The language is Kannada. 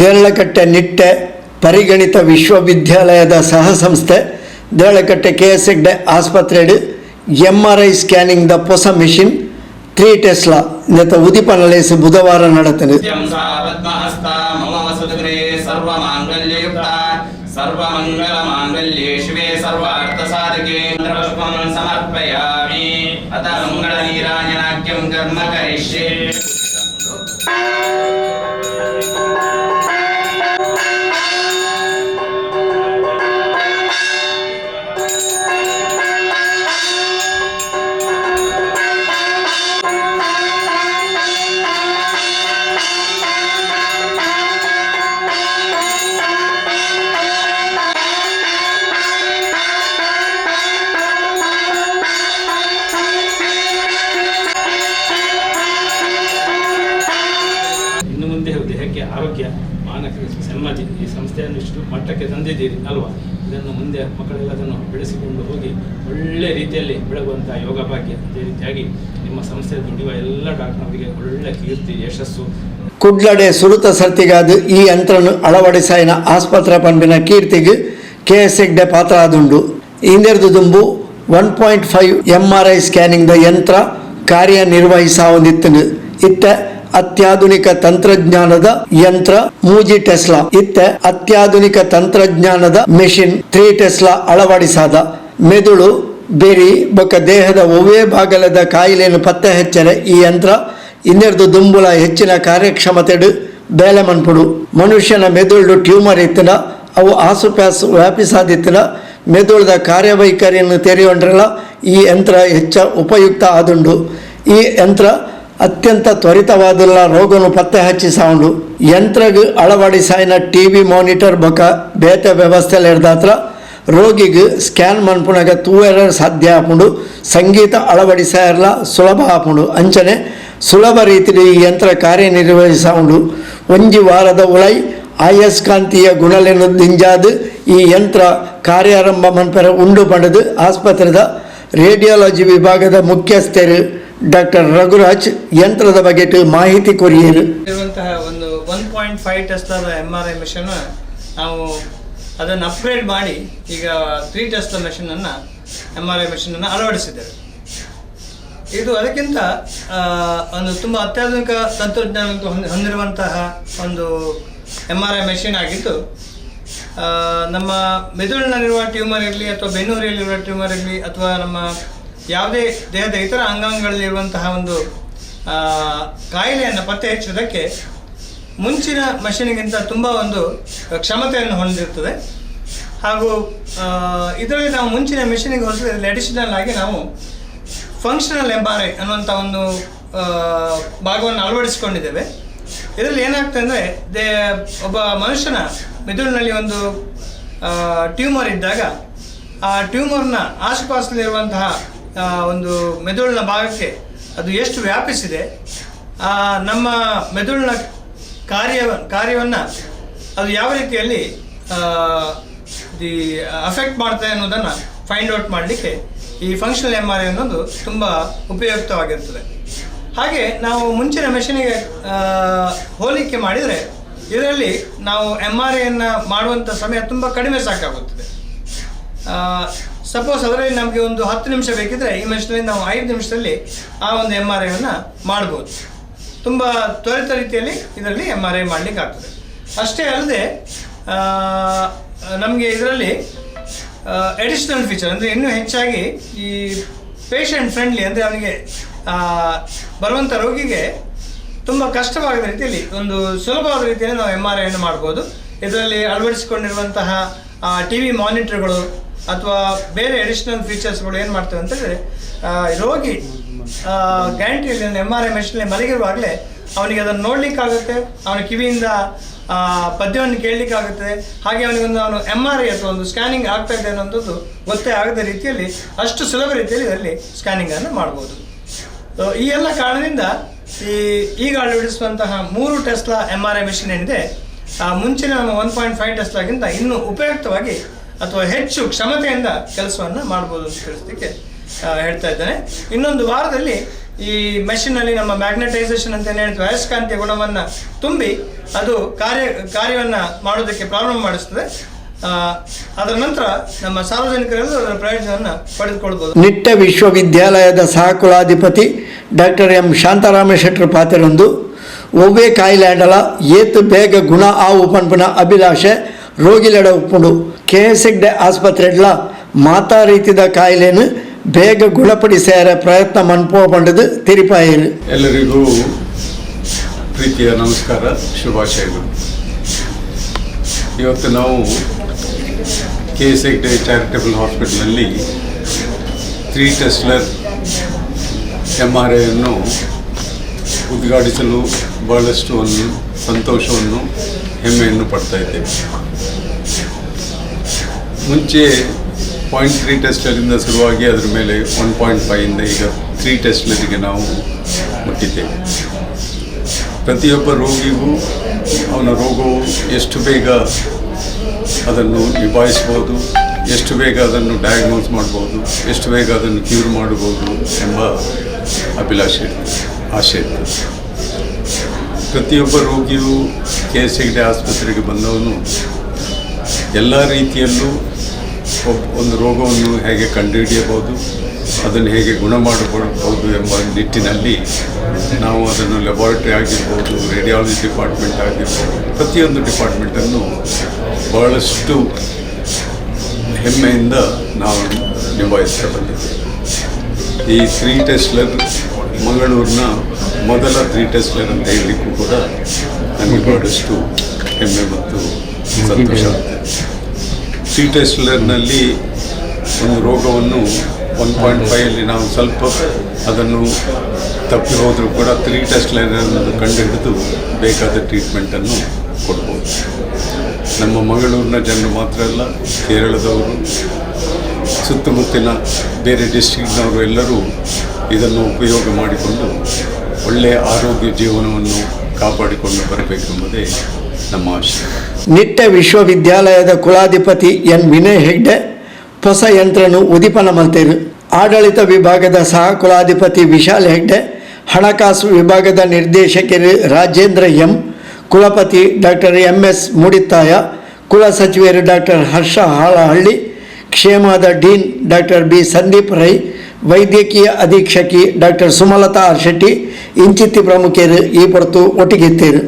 ದೇಳಕಟ್ಟೆ ನಿಟ್ಟೆ ಪರಿಗಣಿತ ವಿಶ್ವವಿದ್ಯಾಲಯದ ಸಹ ಸಂಸ್ಥೆ ದೇಳಕಟ್ಟೆ ಕೆ ಎಸ್ ಎಗ್ಡೆ ಆಸ್ಪತ್ರೆಯಡಿ ಎಮ್ ಆರ್ ಐ ಸ್ಕ್ಯಾನಿಂಗ್ ದ ಹೊಸ ಮಿಷಿನ್ ತ್ರೀ ಟೆಸ್ಲಾ ನೆತ ಉದಿಪ ನಲೇಸಿ ಬುಧವಾರ ನಡೆತನೆ ಅತ ಮಂಗಳ ನೀರಾಜನಾಕ್ಯಂ ಕರ್ಮ ಕರಿಷ್ಯೆ ಆರೋಗ್ಯ ಮಾನಸಿಕ ಸಮಾಜ ಈ ಸಂಸ್ಥೆಯನ್ನು ಇಷ್ಟು ಮಟ್ಟಕ್ಕೆ ತಂದಿದ್ದೀರಿ ಅಲ್ವಾ? ಇದನ್ನು ಮುಂದೆ ಮಕ್ಕಳೆಲ್ಲ ಅದನ್ನು ಬೆಳೆಸಿಕೊಂಡು ಹೋಗಿ ಒಳ್ಳೆ ರೀತಿಯಲ್ಲಿ ಬೆಳಗುವಂಥ ಯೋಗ ಭಾಗ್ಯ ಅದೇ ರೀತಿಯಾಗಿ ನಿಮ್ಮ ಸಂಸ್ಥೆ ದುಡಿಯುವ ಎಲ್ಲ ಡಾಕ್ಟರ್ಗೆ ಒಳ್ಳೆ ಕೀರ್ತಿ, ಯಶಸ್ಸು. ಕುಡ್ಲಡೆ ಸುರುತ ಸರ್ತಿಗಾದು ಈ ಯಂತ್ರನು ಅಳವಡಿಸಾಯಿನ ಆಸ್ಪತ್ರೆ ಪಂಪಿನ ಕೀರ್ತಿಗೆ ಕೆ ಎಸ್ ಹೆಗ್ಡೆ ಪಾತ್ರ ಆದುಂಡು ಹಿಂದೆರೆದು ದುಂಬು one point five M R I scanning the ಯಂತ್ರ ಕಾರ್ಯನಿರ್ವಹಿಸಾವಂದಿತ್ತು ಇತ್ತ ಅತ್ಯಾಧುನಿಕ ತಂತ್ರಜ್ಞಾನದ ಯಂತ್ರ ಮೂಜಿ ಟೆಸ್ಲಾ. ಇತ್ತ ಅತ್ಯಾಧುನಿಕ ತಂತ್ರಜ್ಞಾನದ ಮೆಷಿನ್ ತ್ರೀ ಟೆಸ್ಲಾ ಅಳವಡಿಸಾದ. ಮೆದುಳು, ಬೆರಿ ಬೊಕ್ಕ ದೇಹದ ಒವೇ ಭಾಗಲದ ಕಾಯಿಲೆಯನ್ನು ಪತ್ತೆ ಹೆಚ್ಚರೆ ಈ ಯಂತ್ರ ಇನ್ನೆರಡು ದುಂಬುಲ ಹೆಚ್ಚಿನ ಕಾರ್ಯಕ್ಷಮತೆಡು ಬೇಲೆ ಮನ್ಪುಡು ಮನುಷ್ಯನ ಮೆದುಳು ಟ್ಯೂಮರ್ ಇತ್ತಿನ, ಅವು ಆಸುಪಾಸು ವ್ಯಾಪಿಸಾದಿತ್ತಿನ, ಮೆದುಳದ ಕಾರ್ಯವೈಖರಿಯನ್ನು ತೆರೆಯೊಂಡ್ರಲ್ಲ ಈ ಯಂತ್ರ ಹೆಚ್ಚ ಉಪಯುಕ್ತ ಆದುಂಡು. ಈ ಯಂತ್ರ ಅತ್ಯಂತ ತ್ವರಿತವಾದಲ್ಲ ರೋಗನು ಪತ್ತೆ ಹಚ್ಚಿ ಸಾವುಂಡು ಯಂತ್ರಗ್ ಅಳವಡಿಸಾಯಿನ ಟಿ ವಿ ಮಾನಿಟರ್ ಬೊಕ ಬೇತೆ ವ್ಯವಸ್ಥೆ ಹಿಡ್ದಾತ್ರ ರೋಗಿಗೆ ಸ್ಕ್ಯಾನ್ ಮನ್ಪುಣಗ ತೂವೆರ ಸಾಧ್ಯ ಆಪುಂಡು ಸಂಗೀತ ಅಳವಡಿಸಾಯರ್ಲ ಸುಲಭ ಆಪುಂಡು ಅಂಚನೆ ಸುಲಭ ರೀತಿಯಲ್ಲಿ ಈ ಯಂತ್ರ ಕಾರ್ಯನಿರ್ವಹಿಸಾವುಂಡು ಒಂಜಿ ವಾರದ ಉಳೈ ಆಯಸ್ಕಾಂತೀಯ ಗುಣಲೆನ್ನು ದಿಂಜಾದು ಈ ಯಂತ್ರ ಕಾರ್ಯಾರಂಭ ಮನ್ಪರ ಉಂಡು ಪಡೆದು. ಆಸ್ಪತ್ರೆದ ರೇಡಿಯಾಲಜಿ ವಿಭಾಗದ ಮುಖ್ಯಸ್ಥರು ಡಾಕ್ಟರ್ ರಘುರಾಜ್ ಯಂತ್ರದ ಬಗ್ಗೆ ಮಾಹಿತಿ ಇರುವಂತಹ ಒಂದು ಒನ್ ಪಾಯಿಂಟ್ ಫೈವ್ ಟೆಸ್ಲದ ಎಂ ಆರ್ ಐ ಮೆಷಿನ್ ನಾವು ಅದನ್ನು ಅಪ್ಗ್ರೇಡ್ ಮಾಡಿ ಈಗ ತ್ರೀ ಟೆಸ್ಲ ಅನ್ನ ಎಂ ಆರ್ ಐ ಮೆಷಿನನ್ನು ಅಳವಡಿಸಿದ್ದೇವೆ. ಇದು ಅದಕ್ಕಿಂತ ಒಂದು ತುಂಬ ಅತ್ಯಾಧುನಿಕ ತಂತ್ರಜ್ಞಾನ ಹೊಂದಿ ಹೊಂದಿರುವಂತಹ ಒಂದು ಎಂ ಆರ್ ಐ ಮೆಷಿನ್ ಆಗಿದ್ದು ನಮ್ಮ ಮೆದುಳಿನಲ್ಲಿರುವ ಟ್ಯೂಮರ್ ಇರಲಿ ಅಥವಾ ಬೆನ್ನೂರಿಯಲ್ಲಿರುವ ಟ್ಯೂಮರ್ ಇರಲಿ ಅಥವಾ ನಮ್ಮ ಯಾವುದೇ ದೇಹದ ಇತರ ಅಂಗಾಂಗಗಳಲ್ಲಿರುವಂತಹ ಒಂದು ಕಾಯಿಲೆಯನ್ನು ಪತ್ತೆ ಹಚ್ಚುವುದಕ್ಕೆ ಮುಂಚಿನ ಮಷೀನಿಗಿಂತ ತುಂಬ ಒಂದು ಕ್ಷಮತೆಯನ್ನು ಹೊಂದಿರುತ್ತದೆ. ಹಾಗೂ ಇದರಲ್ಲಿ ನಾವು ಮುಂಚಿನ ಮೆಷಿನಿಗೆ ಹೋಲಿಸಿದ್ರೆ ಅಡಿಷನಲ್ ಆಗಿ ನಾವು ಫಂಕ್ಷನಲ್ ಎಂ ಆರ್ ಅನ್ನುವಂಥ ಒಂದು ಭಾಗವನ್ನು ಅಳವಡಿಸಿಕೊಂಡಿದ್ದೇವೆ. ಇದರಲ್ಲಿ ಏನಾಗ್ತದೆ ಅಂದರೆ, ದೇ, ಒಬ್ಬ ಮನುಷ್ಯನ ಮೆದುಳಿನಲ್ಲಿ ಒಂದು ಟ್ಯೂಮರ್ ಇದ್ದಾಗ ಆ ಟ್ಯೂಮರ್ನ ಆಸುಪಾಸಲ್ಲಿರುವಂತಹ ಒಂದು ಮೆದುಳಿನ ಭಾಗಕ್ಕೆ ಅದು ಎಷ್ಟು ವ್ಯಾಪಿಸಿದೆ ನಮ್ಮ ಮೆದುಳಿನ ಕಾರ್ಯ, ಕಾರ್ಯವನ್ನು ಅದು ಯಾವ ರೀತಿಯಲ್ಲಿ ದಿ ಅಫೆಕ್ಟ್ ಮಾಡ್ತದೆ ಅನ್ನೋದನ್ನು ಫೈಂಡ್ ಔಟ್ ಮಾಡಲಿಕ್ಕೆ ಈ ಫಂಕ್ಷನಲ್ ಎಂ ಆರ್ ಐ ಅನ್ನೋದು ತುಂಬ ಉಪಯುಕ್ತವಾಗಿರ್ತದೆ. ಹಾಗೆ ನಾವು ಮುಂಚಿನ ಮೆಷಿನಿಗೆ ಹೋಲಿಕೆ ಮಾಡಿದರೆ ಇದರಲ್ಲಿ ನಾವು ಎಂ ಆರ್ ಐಯನ್ನು ಮಾಡುವಂಥ ಸಮಯ ತುಂಬ ಕಡಿಮೆ ಸಾಕಾಗುತ್ತದೆ. ಸಪೋಸ್ ಅದರಲ್ಲಿ ನಮಗೆ ಒಂದು ಹತ್ತು ನಿಮಿಷ ಬೇಕಿದ್ರೆ ಈ ಮೆಷಿನಲ್ಲಿ ನಾವು ಐದು ನಿಮಿಷದಲ್ಲಿ ಆ ಒಂದು ಎಂ ಆರ್ ಐವನ್ನು ಮಾಡ್ಬೋದು. ತುಂಬ ತ್ವರಿತ ರೀತಿಯಲ್ಲಿ ಇದರಲ್ಲಿ ಎಂ ಆರ್ ಐ ಮಾಡಲಿಕ್ಕೆ ಆಗ್ತದೆ ಅಷ್ಟೇ ಅಲ್ಲದೆ ನಮಗೆ ಇದರಲ್ಲಿ ಎಡಿಷನಲ್ ಫೀಚರ್ ಅಂದರೆ ಇನ್ನೂ ಹೆಚ್ಚಾಗಿ ಈ ಪೇಷಂಟ್ ಫ್ರೆಂಡ್ಲಿ ಅಂದರೆ ಅವನಿಗೆ ಬರುವಂಥ ರೋಗಿಗೆ ತುಂಬ ಕಷ್ಟವಾಗದ ರೀತಿಯಲ್ಲಿ ಒಂದು ಸುಲಭವಾದ ರೀತಿಯಲ್ಲಿ ನಾವು ಎಂ ಆರ್ ಐಯನ್ನು ಮಾಡ್ಬೋದು. ಇದರಲ್ಲಿ ಅಳವಡಿಸಿಕೊಂಡಿರುವಂತಹ ಟಿ ವಿ ಮಾನಿಟರ್ಗಳು ಅಥವಾ ಬೇರೆ ಅಡಿಷನಲ್ ಫೀಚರ್ಸ್ಗಳು ಏನು ಮಾಡ್ತೇವೆ ಅಂತಂದರೆ ರೋಗಿ ಗ್ಯಾರಂಟಿಯಲ್ಲಿ ಎಂ ಆರ್ ಐ ಮೆಷಿನಲ್ಲಿ ಮಲಗಿರುವಾಗಲೇ ಅವನಿಗೆ ಅದನ್ನು ನೋಡಲಿಕ್ಕಾಗುತ್ತೆ, ಅವನ ಕಿವಿಯಿಂದ ಪದ್ಯವನ್ನು ಕೇಳಲಿಕ್ಕಾಗುತ್ತೆ. ಹಾಗೆ ಅವನಿಗೊಂದು ಅವನು ಎಂ ಆರ್ ಐ ಅಥವಾ ಒಂದು ಸ್ಕ್ಯಾನಿಂಗ್ ಆಗ್ತಾ ಇದೆ ಅನ್ನೋದು ಗೊತ್ತೇ ಆಗದ ರೀತಿಯಲ್ಲಿ, ಅಷ್ಟು ಸುಲಭ ರೀತಿಯಲ್ಲಿ ಇದರಲ್ಲಿ ಸ್ಕ್ಯಾನಿಂಗನ್ನು ಮಾಡ್ಬೋದು. ಈ ಎಲ್ಲ ಕಾರಣದಿಂದ ಈ ಈಗ ಅಳವಡಿಸುವಂತಹ ಮೂರು Tesla M R I machine ಏನಿದೆ ಮುಂಚಿನ ಒನ್ ಪಾಯಿಂಟ್ ಫೈವ್ ಟೆಸ್ಲಾಗಿಂತ ಇನ್ನೂ ಉಪಯುಕ್ತವಾಗಿ ಅಥವಾ ಹೆಚ್ಚು ಕ್ಷಮತೆಯಿಂದ ಕೆಲಸವನ್ನು ಮಾಡ್ಬೋದು ಅಂತ ತಿಳಿಸ್ಲಿಕ್ಕೆ ಹೇಳ್ತಾ ಇದ್ದೇನೆ. ಇನ್ನೊಂದು ವಾರದಲ್ಲಿ ಈ ಮೆಷಿನಲ್ಲಿ ನಮ್ಮ ಮ್ಯಾಗ್ನೆಟೈಸೇಷನ್ ಅಂತ ಏನು ಹೇಳ್ತೀವಿ ಅಯಸ್ಕಾಂತೀಯ ಗುಣವನ್ನು ತುಂಬಿ ಅದು ಕಾರ್ಯ, ಕಾರ್ಯವನ್ನು ಮಾಡೋದಕ್ಕೆ ಪ್ರಾರಂಭ ಮಾಡಿಸ್ತದೆ. ಅದರ ನಂತರ ನಮ್ಮ ಸಾರ್ವಜನಿಕರೆಲ್ಲರೂ ಅದರ ಪ್ರಯೋಜನವನ್ನು ಪಡೆದುಕೊಳ್ಬೋದು. ನಿಟ್ಟ ವಿಶ್ವವಿದ್ಯಾಲಯದ ಸಹಕುಲಾಧಿಪತಿ ಡಾಕ್ಟರ್ ಎಂ. ಶಾಂತಾರಾಮ ಶೆಟ್ಟರ್ ಪಾತೆರೊಂದು ಕಾಯಿಲೆ ಕಾಯಿಲೆಂಡಲ ಏತು ಬೇಗ ಗುಣ ಆ ಉಪನ್ಪನ ಅಭಿಲಾಷೆ ರೋಗಿಲೆಡ ಉಪ್ಪುಂಡು. ಕೆ ಎಸ್ ಎಗ್ಡೆ ಆಸ್ಪತ್ರೆಡ್ಲ ಮಾತಾ ರೀತಿದ ಕಾಯಿಲೆನು ಬೇಗ ಗುಣಪಡಿಸ್ಯಾರ ಪ್ರಯತ್ನ ಮನ್ಪೋ ಬಂಡದು ತಿರಿಪಾಯರು. ಎಲ್ಲರಿಗೂ ಪ್ರೀತಿಯ ನಮಸ್ಕಾರ, ಶುಭಾಶಯಗಳು. ಇವತ್ತು ನಾವು ಕೆ ಎಸ್ ಹೆಗ್ಡೆ ಚಾರಿಟೇಬಲ್ ಹಾಸ್ಪಿಟಲ್ನಲ್ಲಿ ತ್ರೀ ಟೆಸ್ಲರ್ ಎಂ ಆರ್ ಐಯನ್ನು ಉದ್ಘಾಟಿಸಲು ಬಹಳಷ್ಟು ಒಂದು ಸಂತೋಷವನ್ನು, ಹೆಮ್ಮೆಯನ್ನು ಪಡ್ತಾ ಇದ್ದೇವೆ. ಮುಂಚೆ ಪಾಯಿಂಟ್ ತ್ರೀ ಟೆಸ್ಟಲ್ಲಿಂದ ಶುರುವಾಗಿ ಅದರ ಮೇಲೆ ಒನ್ ಪಾಯಿಂಟ್ ಫೈವಿಂದ ಈಗ ತ್ರೀ ಟೆಸ್ಟ್ಲರಿಗೆ ನಾವು ಮುಟ್ಟಿದ್ದೇವೆ. ಪ್ರತಿಯೊಬ್ಬ ರೋಗಿಗೂ ಅವನ ರೋಗವು ಎಷ್ಟು ಬೇಗ ಅದನ್ನು ನಿಭಾಯಿಸ್ಬೋದು, ಎಷ್ಟು ಬೇಗ ಅದನ್ನು ಡಯಾಗ್ನೋಸ್ ಮಾಡ್ಬೋದು, ಎಷ್ಟು ಬೇಗ ಅದನ್ನು ಕ್ಯೂರ್ ಮಾಡಬಹುದು ಎಂಬ ಅಭಿಲಾಷೆ ಆಶೆ ಇರ್ತದೆ. ಪ್ರತಿಯೊಬ್ಬ ರೋಗಿಯು ಕೆ ಎಸ್ ಹೆಗ್ಡೆ ಆಸ್ಪತ್ರೆಗೆ ಬಂದವನು ಎಲ್ಲ ರೀತಿಯಲ್ಲೂ ಒಂದು ರೋಗವನ್ನು ಹೇಗೆ ಕಂಡುಹಿಡಿಯಬಹುದು, ಅದನ್ನು ಹೇಗೆ ಗುಣ ಮಾಡಬಹುದು ಎಂಬ ನಿಟ್ಟಿನಲ್ಲಿ ನಾವು ಅದನ್ನು ಲೆಬಾರ್ಟರಿ ಆಗಿರ್ಬೋದು ರೇಡಿಯಾಲಜಿ ಡಿಪಾರ್ಟ್ಮೆಂಟ್ ಆಗಿರ್ಬೋದು, ಪ್ರತಿಯೊಂದು ಡಿಪಾರ್ಟ್ಮೆಂಟನ್ನು ಬಹಳಷ್ಟು ಹೆಮ್ಮೆಯಿಂದ ನಾವು ನಿಭಾಯಿಸ್ತಾ ಬಂದಿದ್ದೇವೆ. ಈ ತ್ರೀ ಟೆಸ್ಟ್ಲರ್ ಮಂಗಳೂರಿನ ಮೊದಲ ತ್ರೀ ಟೆಸ್ಟ್ಲರ್ ಅಂತ ಹೇಳಲಿಕ್ಕೂ ಕೂಡ ನಮಗೆ ಬಹಳಷ್ಟು ಹೆಮ್ಮೆ ಮತ್ತು ಸಂತೋಷ ಆಗ್ತದೆ ತ್ರೀ ಟೆಸ್ಟ್ಲರ್ನಲ್ಲಿ ಒಂದು ರೋಗವನ್ನು ಒನ್ ಪಾಯಿಂಟ್ ಫೈವಲ್ಲಿ ನಾವು ಸ್ವಲ್ಪ ಅದನ್ನು ತಪ್ಪಿ ಹೋದರೂ ಕೂಡ ತ್ರೀ ಟೆಸ್ಟ್ಲರ್ನನ್ನು ಕಂಡುಹಿಡಿದು ಬೇಕಾದ ಟ್ರೀಟ್ಮೆಂಟನ್ನು ಕೊಡ್ಬೋದು. ನಮ್ಮ ಮಂಗಳೂರಿನ ಜನರು ಮಾತ್ರ ಅಲ್ಲ, ಕೇರಳದವರು ಸುತ್ತಮುತ್ತಲಿನ ಬೇರೆ ಡಿಸ್ಟ್ರಿಕ್ಟ್ನವರು ಎಲ್ಲರೂ ಇದನ್ನು ಉಪಯೋಗ ಮಾಡಿಕೊಂಡು ಒಳ್ಳೆಯ ಆರೋಗ್ಯ ಜೀವನವನ್ನು ಕಾಪಾಡಿಕೊಂಡು ಬರಬೇಕೆಂಬುದೇ ನಿಟ್ಟ ವಿಶ್ವವಿದ್ಯಾಲಯದ ಕುಲಾಧಿಪತಿ ಎನ್. ವಿನಯ್ ಹೆಗ್ಡೆ, ಹೊಸ ಯಂತ್ರನು ಉದಿಪನ ಮಲ್ತೇರು ಆಡಳಿತ ವಿಭಾಗದ ಸಹ ಕುಲಾಧಿಪತಿ ವಿಶಾಲ್ ಹೆಗ್ಡೆ, ಹಣಕಾಸು ವಿಭಾಗದ ನಿರ್ದೇಶಕರು ರಾಜೇಂದ್ರ ಎಂ, ಕುಲಪತಿ ಡಾಕ್ಟರ್ ಎಂ. ಎಸ್. ಮುಡಿತಾಯ ಕುಲಸಚಿವರು doctor Harsha Halahalli, ಕ್ಷೇಮದ dean doctor B. Sandeep Rai, ವೈದ್ಯಕೀಯ ಅಧೀಕ್ಷಕಿ ಡಾಕ್ಟರ್ ಸುಮಲತಾ ಶೆಟ್ಟಿ ಇಂಚಿತ್ತಿ ಪ್ರಮುಖರು ಈ ಪೊರತು ಒಟ್ಟಿಗಿತ್ತೇರು